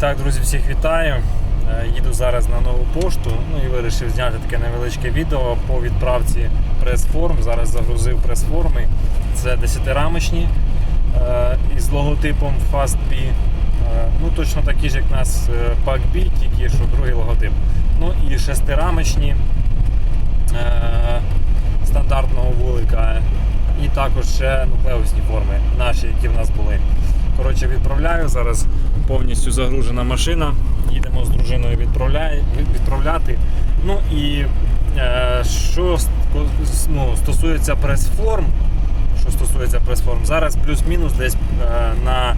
Так, друзі, всіх вітаю. Е, Їду зараз на нову пошту. Ну і вирішив зняти таке невеличке відео по відправці прес-форм. Зараз загрузив прес-форми. Це 10-рамочні е, із логотипом FastB. Е, Ну, точно такі ж, як у нас PackB, тільки що другий логотип. Ну і 6-рамочні е, стандартного вулика. І також ще нуклеусні форми, наші, які в нас були. Коротше, відправляю. Зараз повністю загружена машина. Їдемо з дружиною відправляє- відправляти. Ну і е, що ну, стосується прес-форм, що стосується прес-форм, зараз плюс-мінус десь е, на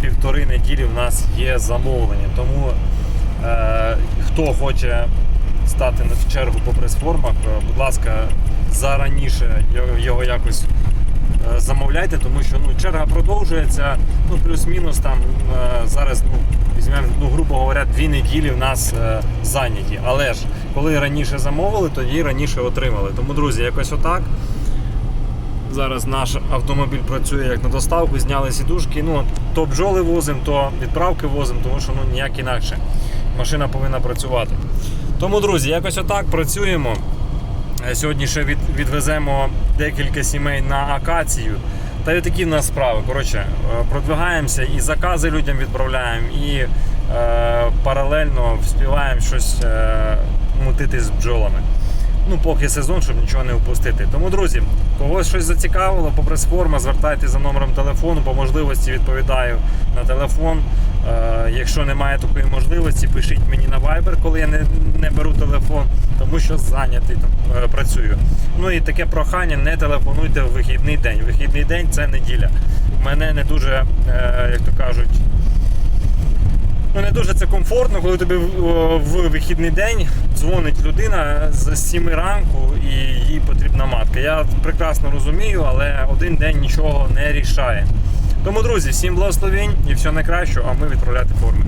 півтори неділі в нас є замовлення. Тому е, хто хоче стати на чергу по прес-формах, е, будь ласка, зараніше його- якось замовляйте, тому що ну, черга продовжується. Ну, плюс-мінус там е, зараз, ну, візьмемо, ну, грубо говоря, дві неділі в нас е, зайняті. Але ж коли раніше замовили, тоді раніше отримали. Тому, друзі, якось отак. Зараз наш автомобіль працює як на доставку, зняли сідушки. Ну, то бджоли возимо, то відправки возимо, тому що ну, ніяк інакше. Машина повинна працювати. Тому, друзі, якось отак працюємо. Е, Сьогодні ще від, відвеземо декілька сімей на акацію. Та й такі в нас справи. Коротше, е, продвигаємося і закази людям відправляємо, і е, паралельно вспіваємо щось е, мутити з бджолами. Ну, поки сезон, щоб нічого не впустити. Тому, друзі, когось щось зацікавило, по прес-форма, звертайтеся за номером телефону, по можливості відповідаю на телефон. Е, якщо немає такої можливості, пишіть мені на Viber, коли я не, не беру телефон, тому що зайнятий там, е, працюю. Ну і таке прохання: не телефонуйте в вихідний день. Вихідний день це неділя. Мене не дуже, е, як то кажуть, дуже це комфортно, коли тобі в, вихідний день дзвонить людина з 7 ранку і їй потрібна матка. Я прекрасно розумію, але один день нічого не рішає. Тому, друзі, всім благословень і всього найкращого, а ми відправляти форми.